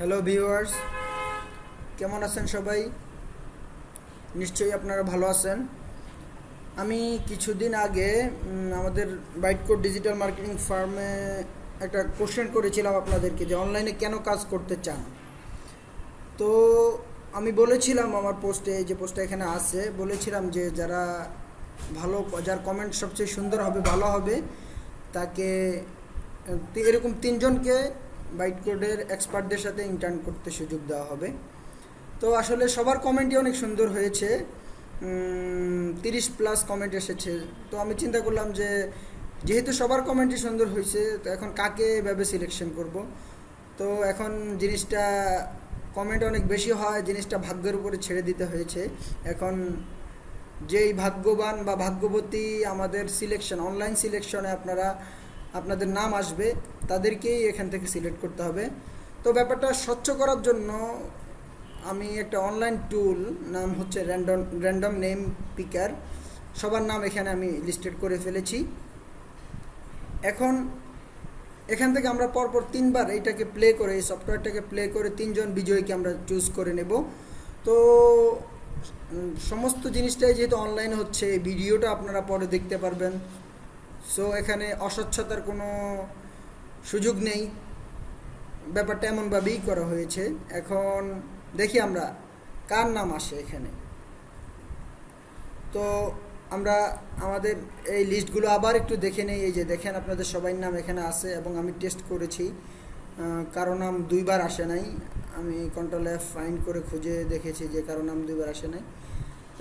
Hello viewers কেমন আছেন সবাই? নিশ্চয়ই আপনারা ভালো আছেন। আমি কিছুদিন আগে আমাদের বাইট কোড ডিজিটাল মার্কেটিং ফার্মে একটা কোশ্চেন করেছিলাম আপনাদেরকে যে অনলাইনে কেন কাজ করতে চান? তো আমি বলেছিলাম আমার পোস্টে যে পোস্টটা এখানে আছে, বলেছিলাম যে যারা ভালো যার কমেন্ট সবচেয়ে সুন্দর হবে, ভালো হবে, তাকে, এরকম তিনজনকে বাইট কোডের এক্সপার্টদের সাথে ইন্টার্ন করতে সুযোগ দেওয়া হবে। তো আসলে সবার কমেন্টই অনেক সুন্দর হয়েছে। তিরিশ প্লাস কমেন্ট এসেছে। তো আমি চিন্তা করলাম যে, যেহেতু সবার কমেন্টই সুন্দর হয়েছে, তো এখন কাকে এভাবে সিলেকশন করব? তো এখন জিনিসটা কমেন্ট অনেক বেশি হয়, জিনিসটা ভাগ্যের উপরে ছেড়ে দিতে হয়েছে। এখন যেই ভাগ্যবান বা ভাগ্যবতী আমাদের সিলেকশন অনলাইন সিলেকশনে আপনারা আপনাদের নাম আসবে, তাদেরকেই এখান থেকে সিলেক্ট করতে হবে। তো ব্যাপারটা স্বচ্ছ করার জন্য আমি একটা অনলাইন টুল নাম হচ্ছে র্যান্ডম র্যান্ডম নেম পিকার সবার নাম এখানে আমি লিস্টেড করে ফেলেছি। এখন এখান থেকে আমরা পরপর তিনবার এইটাকে প্লে করে, এই সফটওয়্যারটাকে প্লে করে তিনজন বিজয়ীকে আমরা চুজ করে নেব। তো সমস্ত জিনিসটাই যেহেতু অনলাইন হচ্ছে ভিডিওটা আপনারা পরে দেখতে পারবেন। সো এখানে অস্বচ্ছতার কোনো সুযোগ নেই। ব্যাপারটা এমনভাবেই করা হয়েছে। এখন দেখি আমরা কার নাম আসে এখানে। তো আমরা আমাদের এই লিস্টগুলো আবার একটু দেখে নেই। এই যে দেখেন, আপনাদের সবাই নাম এখানে আছে এবং আমি টেস্ট করেছি। কারও নাম দুইবার আসে নাই। আমি কন্ট্রোল এফ ফাইন করে খুঁজে দেখেছি যে কারও নাম দুইবার আসে নাই।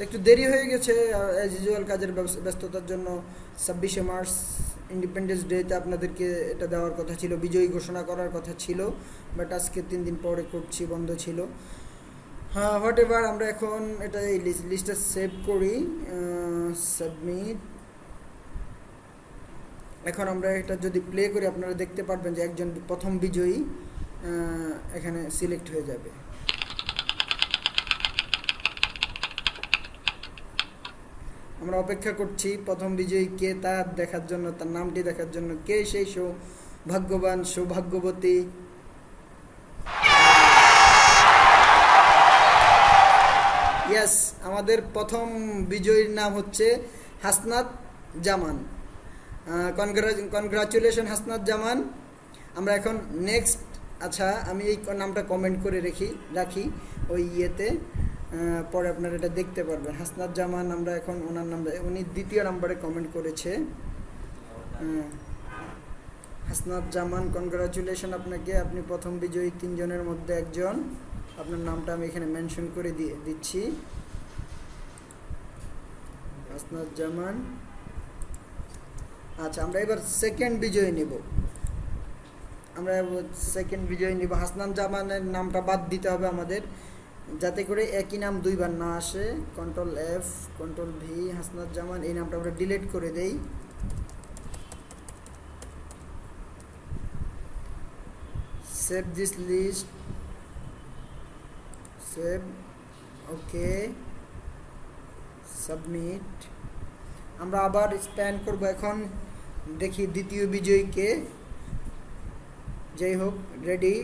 একটু দেরি হয়ে গেছে অ্যাজ ইউজুয়াল কাজের ব্যস্ততার জন্য ছাব্বিশে মার্চ ইন্ডিপেন্ডেন্স ডেতে আপনাদেরকে এটা দেওয়ার কথা ছিল, বিজয়ী ঘোষণা করার কথা ছিল বাট আজকে তিন দিন পরে করছি, বন্ধ ছিল। হ্যাঁ হোয়াট এভার আমরা এখন এটা এই লিস্টটা সেভ করি সাবমিট এখন আমরা এটা যদি প্লে করি, আপনারা দেখতে পারবেন যে একজন প্রথম বিজয়ী এখানে সিলেক্ট হয়ে যাবে। আমরা অপেক্ষা করছি প্রথম বিজয়ী কে তা দেখার জন্য, তার নামটি দেখার জন্য, কে সেই সৌ ভাগ্যবান, সৌভাগ্যবতী? ইয়াস আমাদের প্রথম বিজয়ীর নাম হচ্ছে হাসনাত জামান। কনগ্রাচুলেশন হাসনাত জামান। আমরা এখন নেক্সট আচ্ছা আমি এই নামটা কমেন্ট করে রেখি, রাখি ওই ইয়েতে। পরে আপনারা এটা দেখতে পারবেন। হাসনাত জামান আমরা এখন ওনার নাম্বার উনি দ্বিতীয় নাম্বারে কমেন্ট করেছে। হাসনাত জামান কনগ্রাচুলেশন আপনাকে। আপনি প্রথম বিজয়ী তিনজনের মধ্যে একজন। আপনার নামটা আমি এখানে মেনশন করে দিয়ে দিচ্ছি। হাসনাত জামান। আচ্ছা আমরা এবার সেকেন্ড বিজয়ী নিব। আমরা সেকেন্ড বিজয়ী নিব। হাসনাত জামানের নামটা বাদ দিতে হবে আমাদের। যাতে করে একই নাম দুইবার না আসে। Control F control V Hasnat Zaman, এই নামটা আমরা ডিলিট করে দেই। Save this list save okay submit আমরা আবার স্প্যান করব এখন। দেখি দ্বিতীয় বিজয়ীকে। যাই হোক ready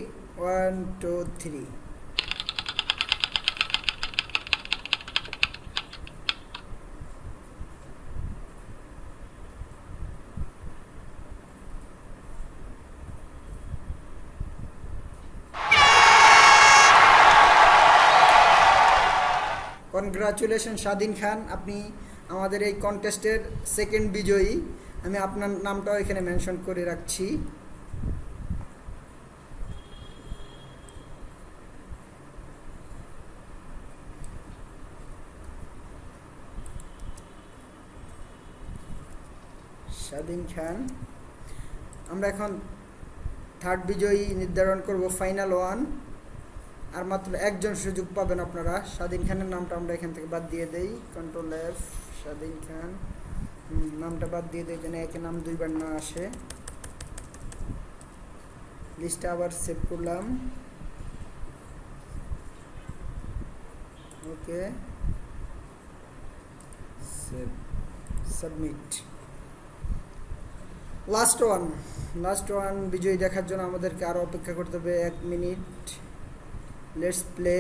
one two three congratulation Swadhin Khan আপনি আমাদের এই কন্টেস্টের সেকেন্ড বিজয়ী। আমি আপনার নামটাও এখানে মেনশন করে রাখছি। স্বাধীন খান আমরা এখন থার্ড বিজয়ী নির্ধারণ করব ফাইনাল ওয়ান আর মাত্র একজন সুযোগ পাবেন আপনারা। স্বাধীন খানের নামটা আমরা এখান থেকে বাদ দিয়ে দেই। কন্ট্রোল এফ স্বাধীন খান। নামটা বাদ দিয়ে দেই, যেন একে নাম দুইবার না আসে। লিস্টটা আবার সেভ করলাম। Okay. Save submit last one last one বিজয়ী দেখার জন্য আমাদেরকে আরও অপেক্ষা করতে হবে এক minute. Let's play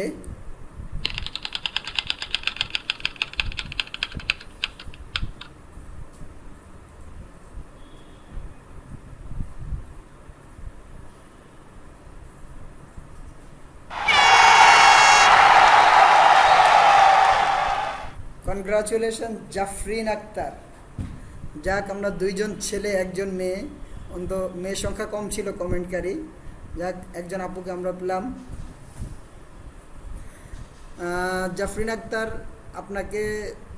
congratulation Jafrin Akter যাক, আমরা দুইজন ছেলে, একজন মেয়ে। অন্ত মেয়ের সংখ্যা কম ছিল কমেন্টকারী যাক, একজন আপুকে আমরা পেলাম। জাফরিন আক্তার আপনাকে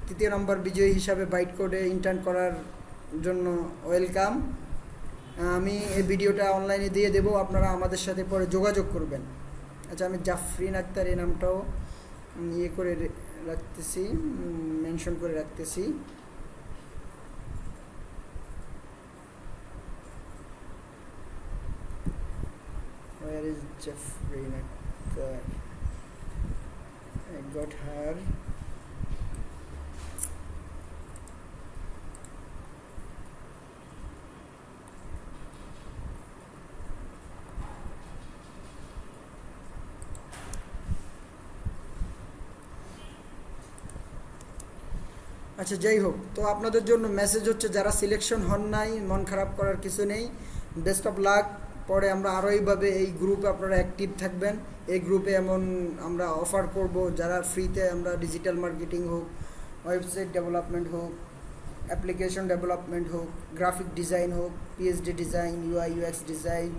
তৃতীয় নম্বর বিজয়ী হিসাবে বাইট করে ইন্টার্ন করার জন্য ওয়েলকাম আমি এই ভিডিওটা অনলাইনে দিয়ে দেব, আপনারা আমাদের সাথে পরে যোগাযোগ করবেন। আচ্ছা আমি জাফরিন আক্তার এই নামটাও ইয়ে করে রাখতেছি মেনশন করে রাখতেছি। Where is Jeffrey Akhtar? Got her. আচ্ছা যাই হোক, তো আপনাদের জন্য মেসেজ হচ্ছে, যারা সিলেকশন হন নাই, মন খারাপ করার কিছু নেই বেস্ট অফ লাক পরে আমরা আরও এইভাবে এই গ্রুপে আপনারা অ্যাক্টিভ থাকবেন এই গ্রুপে এমন আমরা অফার করব, যারা ফ্রিতে আমরা ডিজিটাল মার্কেটিং হোক ওয়েবসাইট ডেভেলপমেন্ট হোক অ্যাপ্লিকেশন ডেভেলপমেন্ট হোক গ্রাফিক ডিজাইন হোক PhD design UI UX design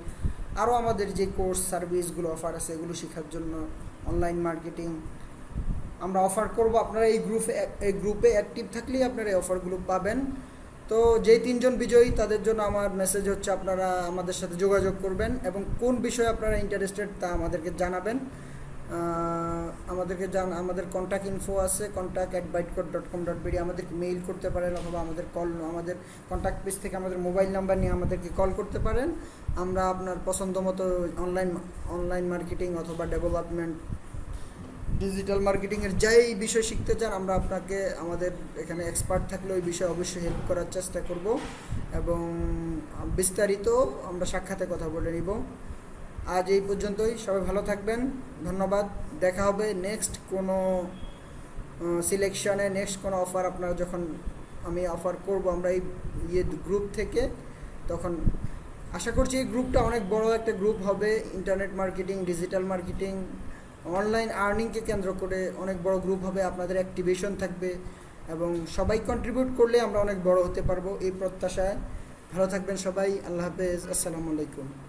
আরও আমাদের যে কোর্স সার্ভিসগুলো অফার আছে, এগুলো শেখার জন্য অনলাইন মার্কেটিং আমরা অফার করব। আপনারা এই গ্রুপে এই গ্রুপে অ্যাক্টিভ থাকলেই আপনারা এই অফারগুলো পাবেন। তো যেই তিনজন বিজয়ী, তাদের জন্য আমার মেসেজ হচ্ছে আপনারা আমাদের সাথে যোগাযোগ করবেন এবং কোন বিষয়ে আপনারা ইন্টারেস্টেড তা আমাদেরকে জানাবেন। আমাদেরকে জান আমাদের কন্ট্যাক্ট ইনফো আছে contact at Bytecot dot com dot BD আমাদেরকে মেইল করতে পারেন অথবা আমাদের কল আমাদের কন্ট্যাক্ট পেজ থেকে আমাদের মোবাইল নাম্বার নিয়ে আমাদেরকে কল করতে পারেন। আমরা আপনার পছন্দ মতো অনলাইন অনলাইন মার্কেটিং অথবা ডেভেলপমেন্ট ডিজিটাল মার্কেটিংয়ের যাই বিষয় শিখতে চান, আমরা আপনাকে আমাদের এখানে এক্সপার্ট থাকলে ওই বিষয়ে অবশ্যই হেল্প করার চেষ্টা করব এবং বিস্তারিত আমরা সাক্ষাতে কথা বলে নিব। আজ এই পর্যন্তই, সবাই ভালো থাকবেন, ধন্যবাদ, দেখা হবে নেক্সট কোনো সিলেকশনে নেক্সট কোনো অফার আপনারা যখন আমি অফার করব, আমরা এই ইয়ে গ্রুপ থেকে, তখন আশা করছি এই গ্রুপটা অনেক বড় একটা গ্রুপ হবে internet marketing digital marketing online আর্নিংকে কেন্দ্র করে অনেক বড় গ্রুপ হবে, আপনাদের অ্যাক্টিভেশন থাকবে এবং সবাই কন্ট্রিবিউট করলে আমরা অনেক বড় হতে পারব এই প্রত্যাশায়। ভালো থাকবেন সবাই, আল্লাহ হাফেজ, আসসালামু আলাইকুম।